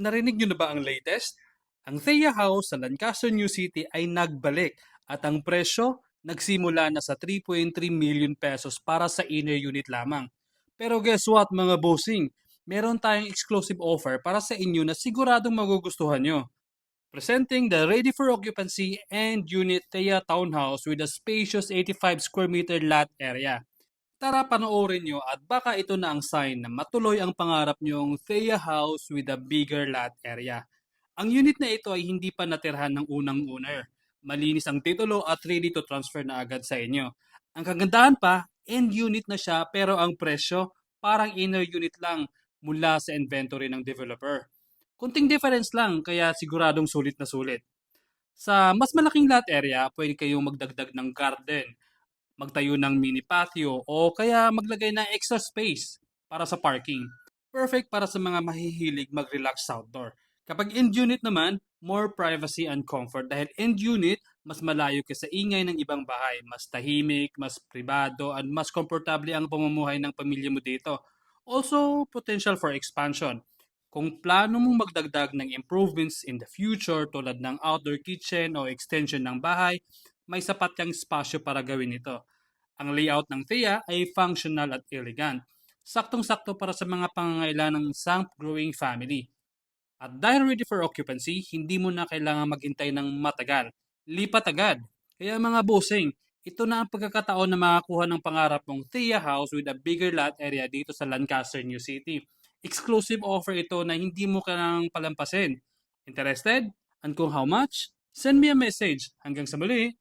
Narinig nyo na ba ang latest? Ang Thea House sa Lancaster, New City ay nagbalik at ang presyo nagsimula na sa 3.3 million pesos para sa inner unit lamang. Pero guess what mga bossing? Meron tayong exclusive offer para sa inyo na siguradong magugustuhan nyo. Presenting the ready for occupancy and unit Thea Townhouse with a spacious 85 square meter lot area. Tara panoorin nyo at baka ito na ang sign na matuloy ang pangarap nyong Thea House with a bigger lot area. Ang unit na ito ay hindi pa natirhan ng unang owner. Malinis ang titulo at ready to transfer na agad sa inyo. Ang kagandahan pa, end unit na siya pero ang presyo parang inner unit lang mula sa inventory ng developer. Kunting difference lang kaya siguradong sulit na sulit. Sa mas malaking lot area, pwede kayong magdagdag ng garden, magtayo ng mini patio o kaya maglagay ng extra space para sa parking. Perfect para sa mga mahihilig mag-relax sa outdoor. Kapag end unit naman, more privacy and comfort dahil end unit, mas malayo ka sa ingay ng ibang bahay, mas tahimik, mas pribado, at mas komportable ang pamumuhay ng pamilya mo dito. Also, potential for expansion. Kung plano mong magdagdag ng improvements in the future tulad ng outdoor kitchen o extension ng bahay, may sapat kang spasyo para gawin ito. Ang layout ng Thea ay functional at elegant. Saktong-sakto para sa mga pangangailangan ng isang growing family. At dahil ready for occupancy, hindi mo na kailangan maghintay ng matagal. Lipat agad. Kaya mga bossing, ito na ang pagkakataon na makakuha ng pangarap mong Thea House with a bigger lot area dito sa Lancaster, New City. Exclusive offer ito na hindi mo kailangang palampasin. Interested? And kung how much? Send me a message. Hanggang sa muli!